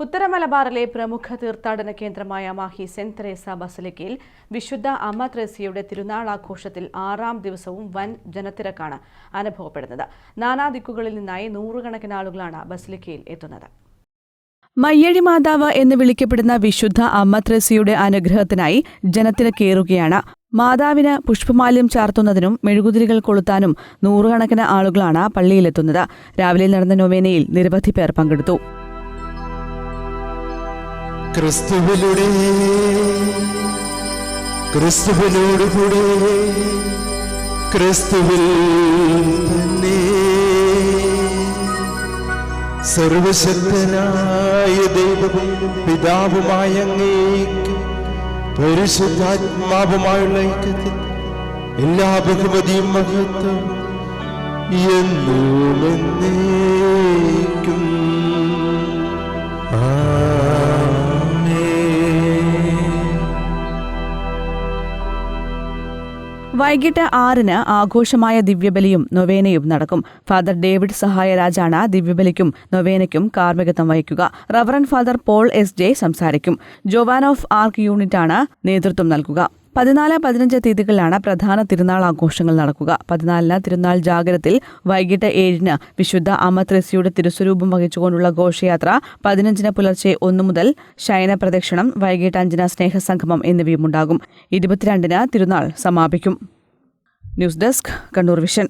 ഉത്തര മലബാറിലെ പ്രമുഖ തീർത്ഥാടന കേന്ദ്രമായ മാഹി സെന്റ് തെരേസ ബസലിക്കയിൽ വിശുദ്ധ അമ്മ ത്രേസ്യയുടെ തിരുനാൾ ആഘോഷത്തിൽ ആറാം ദിവസവും വൻ ജനത്തിരക്കാണ് അനുഭവപ്പെടുന്നത്. നാനാ ദിക്കുകളിൽ നിന്നായി നൂറുകണക്കിന് ആളുകളാണ് ബസലിക്കയിൽ എത്തുന്നത്. മയ്യഴി മാതാവ് എന്ന് വിളിക്കപ്പെടുന്ന വിശുദ്ധ അമ്മ ത്രേസ്യയുടെ അനുഗ്രഹത്തിനായി ജനത്തിരക്കേറുകയാണ്. മാതാവിന് പുഷ്പമാല്യം ചാർത്തുന്നതിനും മെഴുകുതിരികൾ കൊളുത്താനും നൂറുകണക്കിന് ആളുകളാണ് പള്ളിയിലെത്തുന്നത്. രാവിലെ നടന്ന നൊവേനയിൽ നിരവധി പേർ പങ്കെടുത്തു. ക്രിസ്തുവിലൂടെ. ക്രിസ്തുവിനോടുകൂടെ ക്രിസ്തുവിൽ തന്നെ. സർവശക്തനായ ദൈവവും പിതാവുമായ അങ്ങേക്ക് പരിശുദ്ധാത്മാവുമായുള്ള ഐക്യത്തിൽ എല്ലാ ബഹുമതിയും മഹത്വം എന്നും വൈകിട്ട് ആറിന് ആഘോഷമായ ദിവ്യബലിയും നൊവേനയും നടക്കും. ഫാദർ ഡേവിഡ് സഹായരാജാണ് ദിവ്യബലിക്കും നൊവേനയ്ക്കും കാർമ്മികത്വം വഹിക്കുക. Reverend father Paul S J സംസാരിക്കും. ജോവാൻ ഓഫ് ആർക്ക് യൂണിറ്റാണ് നേതൃത്വം നൽകുക. പതിനാല് പതിനഞ്ച് തീയതികളിലാണ് പ്രധാന തിരുനാൾ ആഘോഷങ്ങൾ നടക്കുക. പതിനാലിന് തിരുനാൾ ജാഗരത്തിൽ വൈകിട്ട് ഏഴിന് വിശുദ്ധ അമത്രസിയുടെ തിരുസ്വരൂപം വഹിച്ചുകൊണ്ടുള്ള ഘോഷയാത്ര പതിനഞ്ചിന് പുലർച്ചെ ഒന്നു മുതൽ ശയന പ്രദക്ഷിണം വൈകിട്ട് അഞ്ചിന് സ്നേഹസംഗമം എന്നിവയും ഉണ്ടാകും. ഇരുപത്തിരണ്ടിന് തിരുനാൾ സമാപിക്കും. News desk Kannur vision.